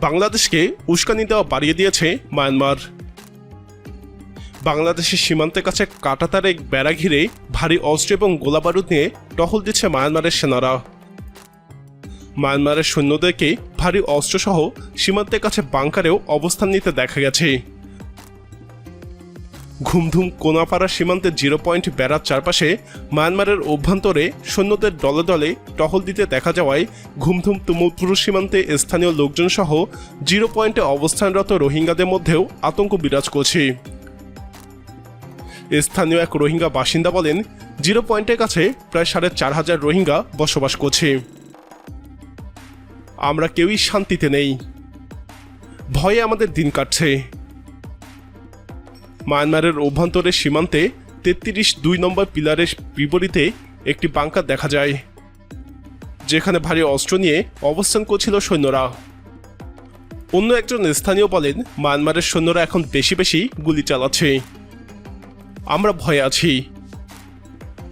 বাংলাদেশকে উস্কানি দেওয়া বাড়িয়ে দিয়েছে মায়ানমার। বাংলাদেশের সীমান্তের কাছে কাটাতারে বেড়া ঘিরে ভারী অস্ত্র এবং গোলাবারুদ নিয়ে টহল দিচ্ছে মায়ানমারের সেনারা। মায়ানমারের সৈন্যদেরকে ভারী অস্ত্রসহ সীমান্তের কাছে বাংকারেও অবস্থান নিতে দেখা গেছে। ঘুমধুম কোনাপাড়া সীমান্তের জিরো পয়েন্ট বেড়ার চারপাশে মায়ানমারের অভ্যন্তরে সৈন্যদের দলে দলে টহল দিতে দেখা যাওয়ায় ঘুমধুম তুমুলপুর সীমান্তে স্থানীয় লোকজন সহ জিরো পয়েন্টে অবস্থানরত রোহিঙ্গাদের মধ্যেও আতঙ্ক বিরাজ করছে। স্থানীয় এক রোহিঙ্গা বাসিন্দা বলেন, জিরো পয়েন্টের কাছে প্রায় সাড়ে চার হাজার রোহিঙ্গা বসবাস করছে। আমরা কেউই শান্তিতে নেই। ভয়ে আমাদের দিন কাটছে। মায়ানমারের অভ্যন্তরে সীমান্তে তেত্রিশ দুই নম্বর পিলারের বিপরীতে একটি বাংকার দেখা যায়, যেখানে ভারী অস্ত্র নিয়ে অবস্থান করছিল সৈন্যরা। অন্য একজন স্থানীয় বলেন, মায়ানমারের সৈন্যরা এখন বেশি বেশি গুলি চালাচ্ছে। আমরা ভয়ে আছি।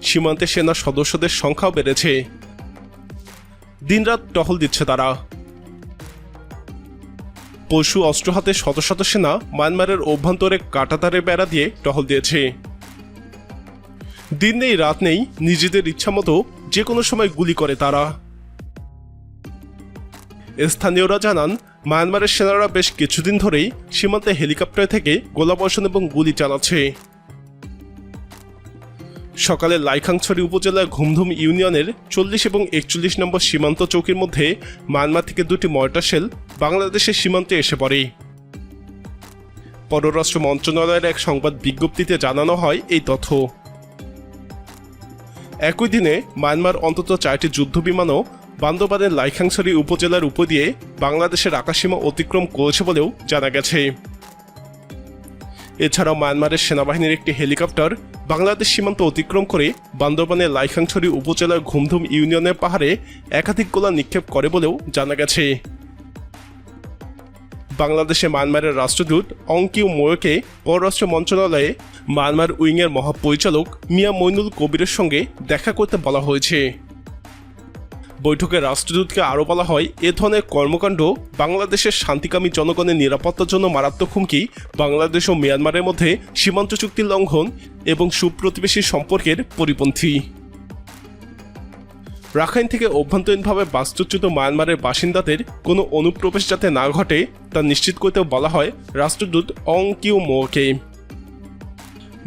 সীমান্তে সেনা সদস্যদের সংখ্যাও বেড়েছে। দিনরাত টহল দিচ্ছে তারা। পশু অস্ত্র হাতে শত শত সেনা মায়ানমারের অভ্যন্তরে কাটাতারে বেড়া দিয়ে টহল দিয়েছে। দিন নেই, রাত নেই, নিজেদের ইচ্ছামতো যে কোনো সময় গুলি করে তারা। স্থানীয়রা জানান, মায়ানমারের সেনারা বেশ কিছুদিন ধরেই সীমান্তে হেলিকপ্টার থেকে গোলাবর্ষণ এবং গুলি চালাচ্ছে। সকালে লাইখাংছড়ি উপজেলার ঘুমধুম ইউনিয়নের চল্লিশ এবং একচল্লিশ নম্বর সীমান্ত চৌকির মধ্যে মায়ানমার থেকে দুটি মর্টার শেল বাংলাদেশের সীমান্তে এসে পড়ে। পররাষ্ট্র মন্ত্রণালয়ের এক সংবাদ বিজ্ঞপ্তিতে জানানো হয় এই তথ্য। একই দিনে মায়ানমার অন্তত চারটি যুদ্ধ বিমানও বান্দরবানের লাইখাংছড়ি উপজেলার উপর দিয়ে বাংলাদেশের আকাশসীমা অতিক্রম করেছে বলেও জানা গেছে। এছাড়াও মায়ানমারের সেনাবাহিনীর একটি হেলিকপ্টার বাংলাদেশ সীমান্ত অতিক্রম করে বান্দরবানের লাইখাংছড়ি উপজেলার ঘুমধুম ইউনিয়নের পাহাড়ে একাধিক গোলা নিক্ষেপ করে বলেও জানা গেছে। বাংলাদেশে মায়ানমারের রাষ্ট্রদূত অঙ্কিউ মোয়কে পররাষ্ট্র মন্ত্রণালয়ে মায়ানমার উইংয়ের মহাপরিচালক মিয়া মইনুল কবিরের সঙ্গে দেখা করতে বলা হয়েছে। বৈঠকে রাষ্ট্রদূতকে আরও বলা হয়, এ ধরনের কর্মকাণ্ড বাংলাদেশের শান্তিকামী জনগণের নিরাপত্তার জন্য মারাত্মক হুমকি, বাংলাদেশ ও মিয়ানমারের মধ্যে সীমান্ত চুক্তির লঙ্ঘন এবং সুপ্রতিবেশী সম্পর্কের পরিপন্থী। রাখাইন থেকে অভ্যন্তরীণভাবে বাস্তুচ্যুত মায়ানমারের বাসিন্দাদের কোনো অনুপ্রবেশ যাতে না ঘটে, তা নিশ্চিত করতে বলা হয় রাষ্ট্রদূত অং কিউ মোকে।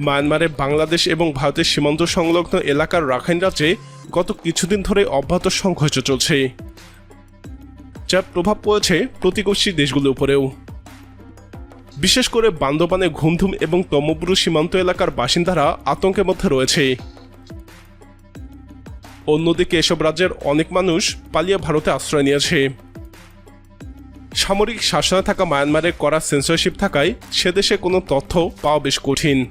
মায়ানমারে বাংলাদেশ এবং ভারতের সীমান্ত সংলগ্ন এলাকার রাখাইন রাজ্যে গত কিছুদিন ধরে অব্যাহত সংঘর্ষ চলছে। যার প্রভাব পড়েছে প্রতিবেশী দেশগুলোর উপরেও। বিশেষ করে বান্দরবানে ঘুমধুম এবং তমব্রু সীমান্ত এলাকার বাসিন্দারা আতঙ্কের মধ্যে রয়েছে। অন্যদিকে এসব রাজ্যের অনেক মানুষ পালিয়ে ভারতে আশ্রয় নিয়েছে। সামরিক শাসনে থাকা মায়ানমারের করা সেন্সরশিপ থাকায় সে দেশে কোনো তথ্য পাওয়া বেশ কঠিন।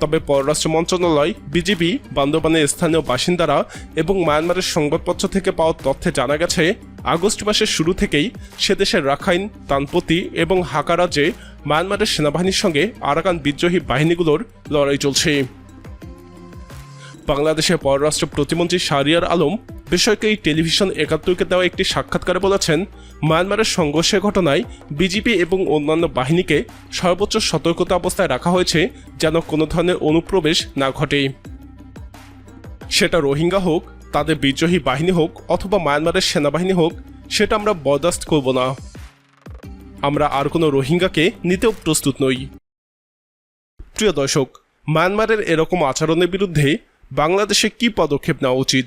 তবে পররাষ্ট্র মন্ত্রণালয়, বিজিবি, বান্দরবানের স্থানীয় বাসিন্দারা এবং মায়ানমারের সংবাদপত্র থেকে পাওয়া তথ্যে জানা গেছে, আগস্ট মাসের শুরু থেকেই সে দেশের রাখাইন, তানপতি এবং হাকা রাজ্যে মায়ানমারের সেনাবাহিনীর সঙ্গে আরাকান বিদ্রোহী বাহিনীগুলোর লড়াই চলছে। বাংলাদেশের পররাষ্ট্র প্রতিমন্ত্রী শাহরিয়ার আলম এই টেলিভিশন একাত্তরকে দেওয়া একটি সাক্ষাৎকারে বলেছেন, মায়ানমারের সংঘর্ষের ঘটনায় বিজিপি এবং অন্যান্য বাহিনীকে সর্বোচ্চ সতর্কতা অবস্থায় রাখা হয়েছে যেন কোনো ধরনের অনুপ্রবেশ না ঘটে। সেটা রোহিঙ্গা হোক, তাদের বিদ্রোহী বাহিনী হোক অথবা মায়ানমারের সেনাবাহিনী হোক, সেটা আমরা বরদাস্ত করব না। আমরা আর কোনো রোহিঙ্গাকে নিতেও প্রস্তুত নই। প্রিয় দর্শক, মায়ানমারের এরকম আচরণের বিরুদ্ধে বাংলাদেশে কি পদক্ষেপ নেওয়া উচিত?